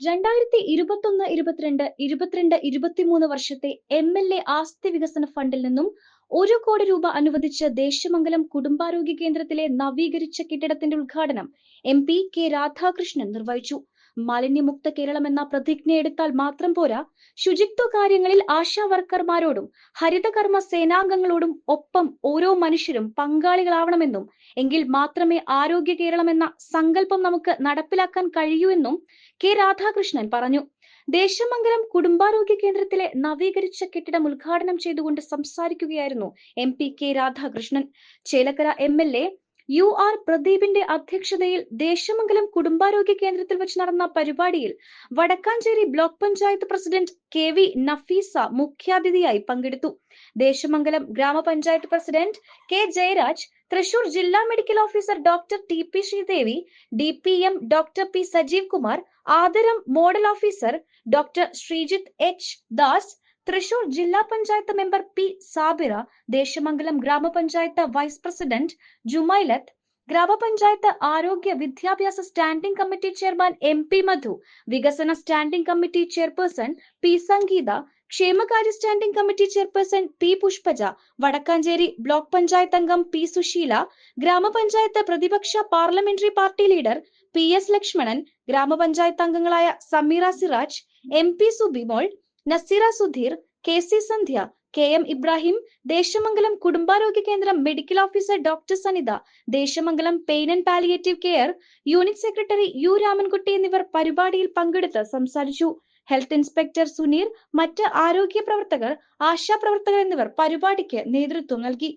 രണ്ടായിരത്തി ഇരുപത്തൊന്ന് ഇരുപത്തിരണ്ട് ഇരുപത്തിരണ്ട് ഇരുപത്തിമൂന്ന് വർഷത്തെ എം എൽ എ ആസ്തി വികസന ഫണ്ടിൽ നിന്നും ഒരു കോടി രൂപ അനുവദിച്ച് ദേശമംഗലം കുടുംബാരോഗ്യ കേന്ദ്രത്തിലെ നവീകരിച്ച കെട്ടിടത്തിന്റെ ഉദ്ഘാടനം എം പി കെ രാധാകൃഷ്ണൻ നിർവഹിച്ചു. മാലിന്യമുക്ത കേരളം എന്ന പ്രതിജ്ഞ എടുത്താൽ മാത്രം പോരാ. ശുചിത്വ കാര്യങ്ങളിൽ ആശാ വർക്കർമാരോടും ഹരിതകർമ്മ സേനാംഗങ്ങളോടും ഒപ്പം ഓരോ മനുഷ്യരും പങ്കാളികളാവണമെന്നും എങ്കിൽ മാത്രമേ ആരോഗ്യ കേരളം എന്ന സങ്കല്പം നമുക്ക് നടപ്പിലാക്കാൻ കഴിയൂ എന്നും കെ രാധാകൃഷ്ണൻ പറഞ്ഞു. ദേശമംഗലം കുടുംബാരോഗ്യ കേന്ദ്രത്തിലെ നവീകരിച്ച കെട്ടിടം ഉദ്ഘാടനം ചെയ്തുകൊണ്ട് സംസാരിക്കുകയായിരുന്നു M P K Radhakrishnan. Chelakkara M L A U R പ്രദീപിന്റെ അധ്യക്ഷതയിൽ ദേശമംഗലം കുടുംബാരോഗ്യ കേന്ദ്രത്തിൽ വെച്ച് നടന്ന പരിപാടിയിൽ Vadakkanchery block panchayat president K V Nafeesa മുഖ്യാതിഥിയായി പങ്കെടുത്തു. ദേശമംഗലം ഗ്രാമപഞ്ചായത്ത് പ്രസിഡന്റ് കെ ജയരാജ് തൃശൂർ ജില്ലാ medical officer doctor T P Sreedevi D P M doctor P Sajeev Kumar ആദരം model officer doctor Sreejith H Das Thrissur ജില്ലാ panchayat member P Sabira Desamangalam grama panchayat vice president Jumailath grama panchayat ആരോഗ്യ വിദ്യാഭ്യാസ standing committee chairman M P Madhu വികസന standing committee chairperson P Sangeetha ക്ഷേമകാര്യ standing committee chairperson P Pushpaja Vadakkanchery block panchayat അംഗം P Susheela grama panchayat പ്രതിപക്ഷ parliamentary party leader P S Lakshmanan grama panchayat അംഗങ്ങളായ Sameera Siraj M P Subimol Naseera Sudheer K C Sandhya K M Ibrahim Desamangalam കുടുംബാരോഗ്യ കേന്ദ്രം medical officer doctor Sanitha Desamangalam pain and palliative care unit secretary U Ramankutty എന്നിവർ പരിപാടിയിൽ പങ്കെടുത്ത് സംസാരിച്ചു. Health inspector Suneer മറ്റ് ആരോഗ്യ പ്രവർത്തകർ ആശാ പ്രവർത്തകർ എന്നിവർ പരിപാടിക്ക് നേതൃത്വം നൽകി.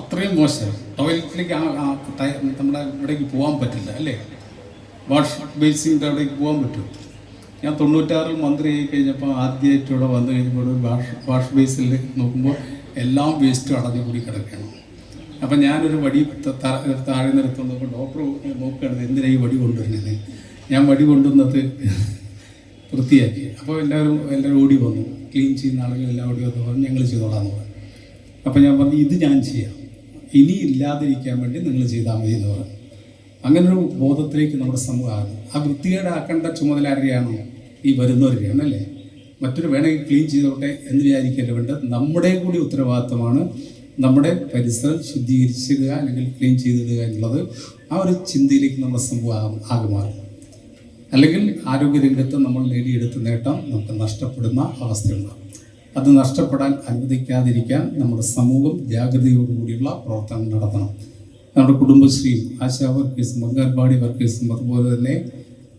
അത്രയും മോശം. ടോയ്ലറ്റിലേക്ക് നമ്മുടെ ഇവിടേക്ക് പോകാൻ പറ്റില്ല അല്ലേ? വാഷ് ബേസിന്റെ അവിടേക്ക് പോകാൻ പറ്റും ഞാൻ തൊണ്ണൂറ്റാറിൽ മന്ത്രിയായി കഴിഞ്ഞപ്പോൾ ആദ്യമായിട്ട് ഇവിടെ വന്നു കഴിഞ്ഞപ്പോൾ വാഷ് വാഷ് ബേസിൽ നോക്കുമ്പോൾ എല്ലാം വേസ്റ്റും അടഞ്ഞു കൂടി കിടക്കണം അപ്പം ഞാനൊരു വടി താഴെ നിരത്തുന്നപ്പോൾ ഡോക്ടർ നോക്കുകയാണ് എന്തിനാ ഈ വടി കൊണ്ടുവരുന്നത്? ഞാൻ വടി കൊണ്ടുവന്നത് വൃത്തിയാക്കി. അപ്പോൾ എല്ലാവരും എല്ലാവരും ഓടി വന്നു. ക്ലീൻ ചെയ്യുന്ന ആളുകൾ എല്ലാം ഓടി വന്നു. പറഞ്ഞു ഞങ്ങൾ ചെയ്തോളാം എന്ന് പറഞ്ഞു. അപ്പോൾ ഞാൻ പറഞ്ഞു ഇത് ഞാൻ ചെയ്യാം. ഇനി ഇല്ലാതിരിക്കാൻ വേണ്ടി നിങ്ങൾ ചെയ്താൽ മതി എന്ന് പറഞ്ഞു. അങ്ങനൊരു ബോധത്തിലേക്ക് നമ്മുടെ സമൂഹം ആകും ആ വൃത്തികേടാക്കേണ്ട ചുമതല ആരുടെയാണോ ഈ വരുന്നവരുടെയാണ് അല്ലേ മറ്റൊരു വേണമെങ്കിൽ ക്ലീൻ ചെയ്തോട്ടെ എന്ന് വിചാരിക്കേണ്ട വേണ്ട നമ്മുടെ കൂടി ഉത്തരവാദിത്തമാണ് നമ്മുടെ പരിസരം ശുദ്ധീകരിച്ചിടുക അല്ലെങ്കിൽ ക്ലീൻ ചെയ്തിടുക എന്നുള്ളത് ആ ഒരു ചിന്തയിലേക്ക് നമ്മുടെ സംഭവം ആകുമാറും ആകെ മാറും അല്ലെങ്കിൽ ആരോഗ്യരംഗത്ത് നമ്മൾ നേടിയെടുത്ത നേട്ടം നമുക്ക് നഷ്ടപ്പെടുന്ന അവസ്ഥയുണ്ടാകും. അത് നഷ്ടപ്പെടാൻ അനുവദിക്കാതിരിക്കാൻ നമ്മുടെ സമൂഹം ജാഗ്രതയോടുകൂടിയുള്ള പ്രവർത്തനം നടത്തണം. നമ്മുടെ കുടുംബശ്രീയും ആശാ വർക്കേഴ്സും അംഗൻവാടി വർക്കേഴ്സും അതുപോലെ തന്നെ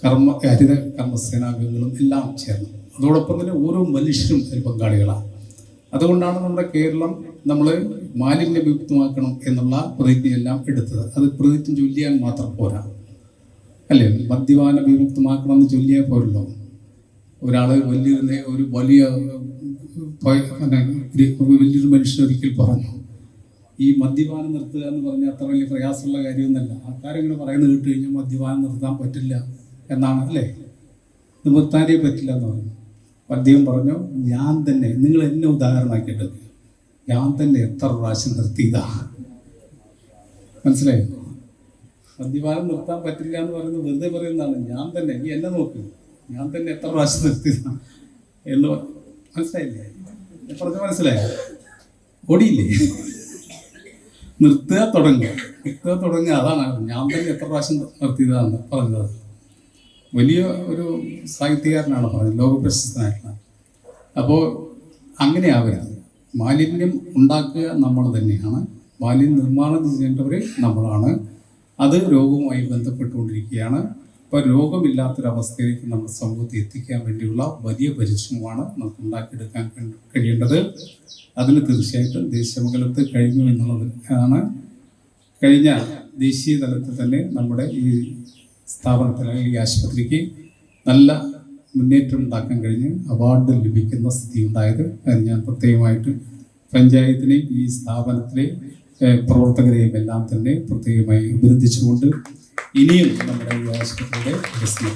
കർമ്മ ഹരിത കർമ്മസേനാംഗങ്ങളും എല്ലാം ചേർന്നു. അതോടൊപ്പം തന്നെ ഓരോ മനുഷ്യരും അതിൽ പങ്കാളികളാണ്. അതുകൊണ്ടാണ് നമ്മുടെ കേരളം നമ്മൾ മാലിന്യ വിമുക്തമാക്കണം എന്നുള്ള പ്രതിജ്ഞയെല്ലാം എടുത്തത്. അത് പ്രതിജ്ഞ ചൊല്ലിയാൽ മാത്രം പോരാ. അല്ലേ? മദ്യപാന വിമുക്തമാക്കണം എന്ന് ചൊല്ലിയാൽ പോരല്ലോ. ഒരാൾ വലിയൊരു ഒരു വലിയ വലിയൊരു മനുഷ്യൻ ഒരിക്കൽ പറഞ്ഞു ഈ മദ്യപാനം നിർത്തുക എന്ന് പറഞ്ഞാൽ അത്ര വലിയ പ്രയാസമുള്ള കാര്യമൊന്നുമല്ല. ആൾക്കാരെങ്ങനെ പറയുന്നത് കേട്ട് കഴിഞ്ഞാൽ മദ്യപാനം നിർത്താൻ പറ്റില്ല. എന്നാണ് അല്ലേ ഇത് നിർത്താനേ പറ്റില്ല എന്ന് പറഞ്ഞു. അദ്ദേഹം പറഞ്ഞു ഞാൻ തന്നെ നിങ്ങൾ എന്നെ ഉദാഹരണമാക്കിയിട്ട് ഞാൻ തന്നെ എത്ര പ്രാവശ്യം നിർത്തിയതാ. മനസ്സിലായോ? മദ്യപാനം നിർത്താൻ പറ്റില്ല എന്ന് പറയുന്നത് വെറുതെ പറയുന്നതാണ്. ഞാൻ തന്നെ നീ എന്നെ നോക്ക്. ഞാൻ തന്നെ എത്ര പ്രാവശ്യം നിർത്തിയതാണ് എന്ന് മനസ്സിലായില്ലേ? പറഞ്ഞ മനസ്സിലായോ? ഓടിയില്ലേ? നിർത്തുക തുടങ്ങുക. നിർത്തുക തുടങ്ങുക അതാണ്. ഞാൻ തന്നെ എത്ര പ്രാവശ്യം നിർത്തിയതാണ് പറഞ്ഞത്. വലിയ ഒരു സാഹിത്യകാരനാണ് പറഞ്ഞത് ലോകപ്രശസ്തനായിട്ടുള്ള. അപ്പോൾ അങ്ങനെ ആവരുത് മാലിന്യം ഉണ്ടാക്കുക നമ്മൾ തന്നെയാണ്. മാലിന്യ നിർമ്മാണം ചെയ്യേണ്ടവർ നമ്മളാണ്. അത് രോഗവുമായി ബന്ധപ്പെട്ടുകൊണ്ടിരിക്കുകയാണ്. അപ്പോൾ രോഗമില്ലാത്തൊരവസ്ഥയിലേക്ക് നമ്മുടെ സമൂഹത്തെ എത്തിക്കാൻ വേണ്ടിയുള്ള വലിയ പരിശ്രമമാണ് നമുക്ക് ഉണ്ടാക്കിയെടുക്കാൻ കഴിയേണ്ടത്. അതിന് തീർച്ചയായിട്ടും ദേശീയമംഗലത്ത് കഴിഞ്ഞു എന്നുള്ളത് കഴിഞ്ഞ ദേശീയ തലത്തിൽ തന്നെ നമ്മുടെ ഈ സ്ഥാപനത്തിൽ അല്ലെങ്കിൽ ആശുപത്രിക്ക് നല്ല മുന്നേറ്റം ഉണ്ടാക്കാൻ കഴിഞ്ഞ് അവാർഡ് ലഭിക്കുന്ന സ്ഥിതി ഉണ്ടായത്. അതിന് ഞാൻ പ്രത്യേകമായിട്ട് പഞ്ചായത്തിനെയും ഈ സ്ഥാപനത്തിലെ പ്രവർത്തകരെയും എല്ലാം തന്നെ പ്രത്യേകമായി അഭിനന്ദിച്ചുകൊണ്ട് ഇനിയും നമ്മുടെ ഈ ആശുപത്രിയുടെ വികസനം.